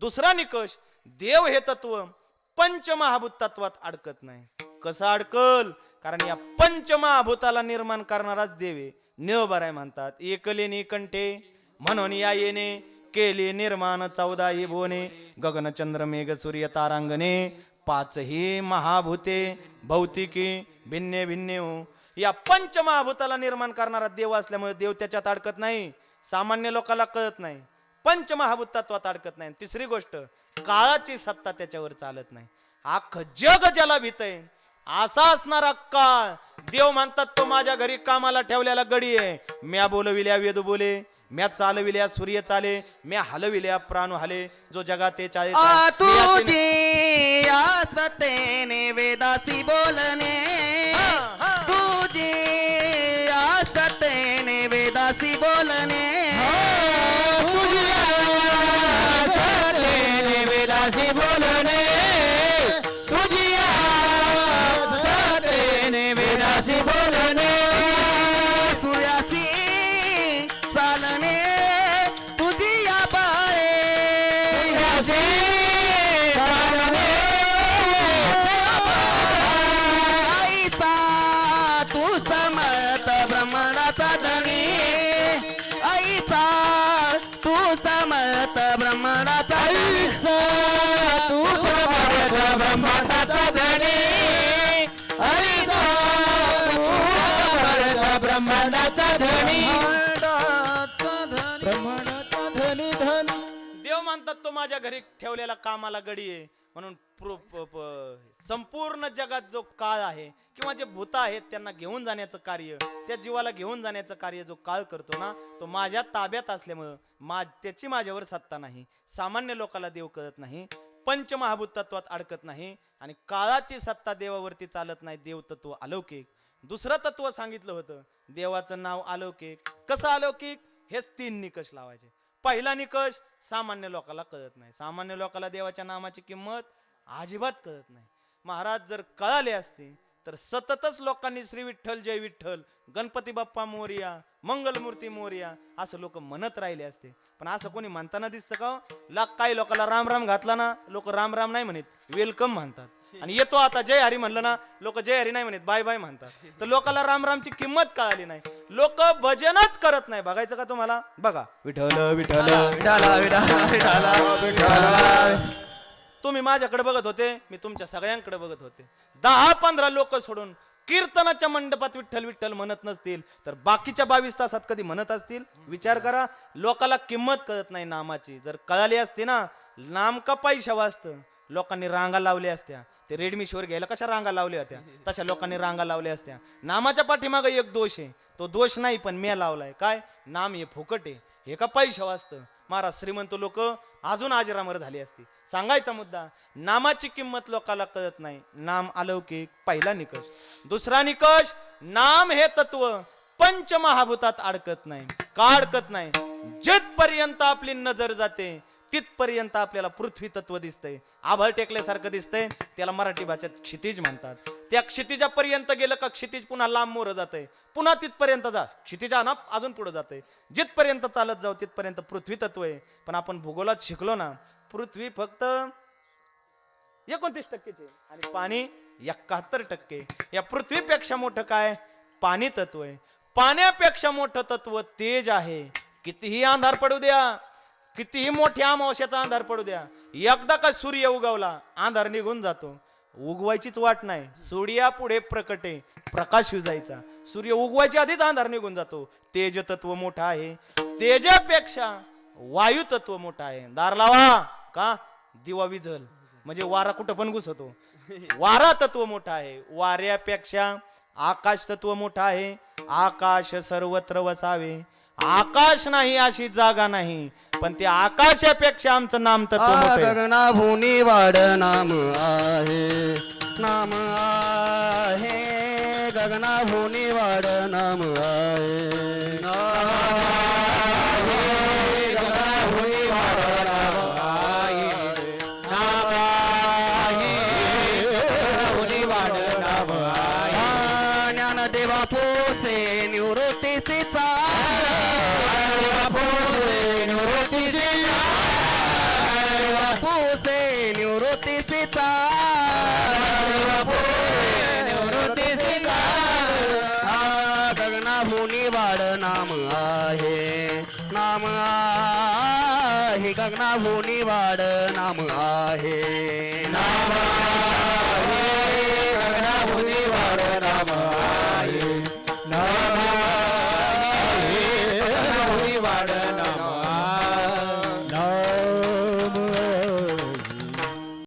दुसरा निकष देव हे तत्व पंचमहाभूत तत्वात अडकत नाही. कसं अडकल? कारण या पंचमहाभूताला निर्माण करणाराच देवे आहे. निळबराय म्हणतात एकले कंठे म्हणून या येणे केले निर्माण चौदा ये भुवने गगन चंद्र मेघ सूर्य तारांगणे पाचही महाभूते भौतिकी भिन्ने भिन्ने हो. या पंचमहाभूताला निर्माण करणारा देव असल्यामुळे देव त्याच्यात अडकत नाही. सामान्य लोकाला कळत नाही. पंचमहाभूत तत्वात अडकत नाही. तिसरी गोष्ट काळाची सत्ता त्याच्यावर चालत नाही. अख्खं जग ज्याला भीतय असा असणारा काळ देव म्हणतात तो माझ्या घरी कामाला ठेवलेला गडी आहे. म्या बोलविल्या वेद बोले म्या चालविल्या सूर्य चाले म्या हलविल्या प्राण हले जो जगात ते चाळे तुझी आसतेने वेदासी बोलणे. तुझी आसतेने वेदासी बोलणे. आईसा तू समर्थ ब्रह्मणाचा धनी. देव मानतात तो माझ्या घरी ठेवलेला कामाला गडी आहे. म्हणून संपूर्ण जगात जो काळ आहे किंवा जे भूत आहेत त्यांना घेऊन जाण्याचं कार्य त्या जीवाला घेऊन जाण्याचं कार्य जो काळ करतो ना तो माझ्या ताब्यात असल्यामुळं मा त्याची माझ्यावर सत्ता नाही. सामान्य लोकाला देव कळत नाही. पंचमहाभूत तत्वात अडकत नाही. आणि काळाची सत्ता देवावरती चालत नाही देव तत्व अलौकिक. दुसरं तत्व सांगितलं होतं देवाचं नाव अलौकिक. कसं अलौकिक? हेच तीन निकष लावायचे. पहिला निकष सामान्य लोकाला कळत नाही. सामान्य लोकाला देवाच्या नामाची किंमत अजिबात कळत नाही. महाराज जर कळाले असते तर सततच लोकांनी श्री विठ्ठल जय विठ्ठल गणपती बाप्पा मोर्या मंगलमूर्ती मोर्या असं लोक म्हणत राहिले असते. पण असं कोणी म्हणताना दिसतं का हो? लाख काही लोकांना राम राम घातला ना लोक राम राम नाही म्हणत वेलकम म्हणतात. आणि येतो आता जय हरी म्हणलं ना लोक जय हरी नाही म्हणत बाय बाय म्हणतात. तर लोकांना राम रामची किंमत कळाली नाही. लोक भजनच करत नाही. बघायचं का तुम्हाला? बघा. विठ्ठल विठ्ठल. विठाला विठाला विठाला विठाला तुम्ही माझ्याकडे बघत होते मी तुमच्या सगळ्यांकडे बघत होते. दहा पंधरा लोक सोडून कीर्तनाच्या मंडपात विठ्ठल विठ्ठल म्हणत नसतील तर बाकीच्या बावीस तासात कधी म्हणत असतील? विचार करा लोकाला किंमत कळत नाही नामाची. जर कळाली असते ना नाम का पैशा वाचतं. लोकांनी रांगा लावल्या असत्या. ते रेडमीशवर घ्यायला कशा रांगा लावल्या होत्या? तशा लोकांनी रांगा लावल्या असत्या. नामाच्या पाठीमागं एक दोष आहे. तो दोष नाही पण मी लावलाय. काय? नाम हे फुकट आहे. हे का पैशा वाचतं महाराज श्रीमंत लोक अजून आजरामर झाली असती. सांगायचा मुद्दा नामाची किंमत लोकाला कळत नाही. नाम अलौकिक पहिला निकष. दुसरा निकष नाम हे तत्व पंचमहाभूतात अडकत नाही. का अडकत नाही? जिथपर्यंत आपली नजर जाते तिथपर्यंत आपल्याला पृथ्वी तत्व दिसतंय. आभाळ टेकल्यासारखं दिसतंय. त्याला मराठी भाषेत क्षितिज म्हणतात. त्या क्षितिजापर्यंत गेलं का क्षितिज पुन्हा लांब मोर जातंय. पुन्हा तिथपर्यंत जा. क्षितिजा ना अजून पुढे जाते जिथपर्यंत चालत जाऊ तिथपर्यंत पृथ्वी तत्व आहे. पण आपण भूगोलात शिकलो ना पृथ्वी फक्त एकोणतीस टक्केचे आणि पाणी एकाहत्तर टक्के या पृथ्वीपेक्षा मोठं काय? पाणी तत्व आहे. पाण्यापेक्षा मोठं तत्व तेज आहे. कितीही अंधार पडू द्या. कितीही मोठ्या अमावस्याचा अंधार पडू द्या. एकदा का सूर्य उगवला अंधार निघून जातो. उगवायचीच वाट नाही. सूर्या पुढे प्रकटे प्रकाश विजायचा. सूर्य उगवायच्या आधीच अंधार निघून जातो. तेज तत्व मोठं आहे. तेजापेक्षा वायू तत्व मोठं आहे. दार लावा. का? दिवा विझल. म्हणजे वारा कुठं पण घुसतो. वारा तत्व मोठा आहे. वाऱ्यापेक्षा आकाश तत्व मोठा आहे. आकाश सर्वत्र वसावे. आकाश नाही अशी जागा नाही. पण त्या आकाशापेक्षा आमचं नाम तत्व आ आहे. गगना भुनी वाड नाम आहे नाम आहे. गगना भुनी वाड नाम आहे आ, ज्ञानदेवा पोसे निवृत्तीचे चाल निवृत्तीचे बापूसे निवृत्तीचा हा गगनाभूनी वाड नाम आहे. नाम आहे गगनाभूनी वाड नाम आहे नाम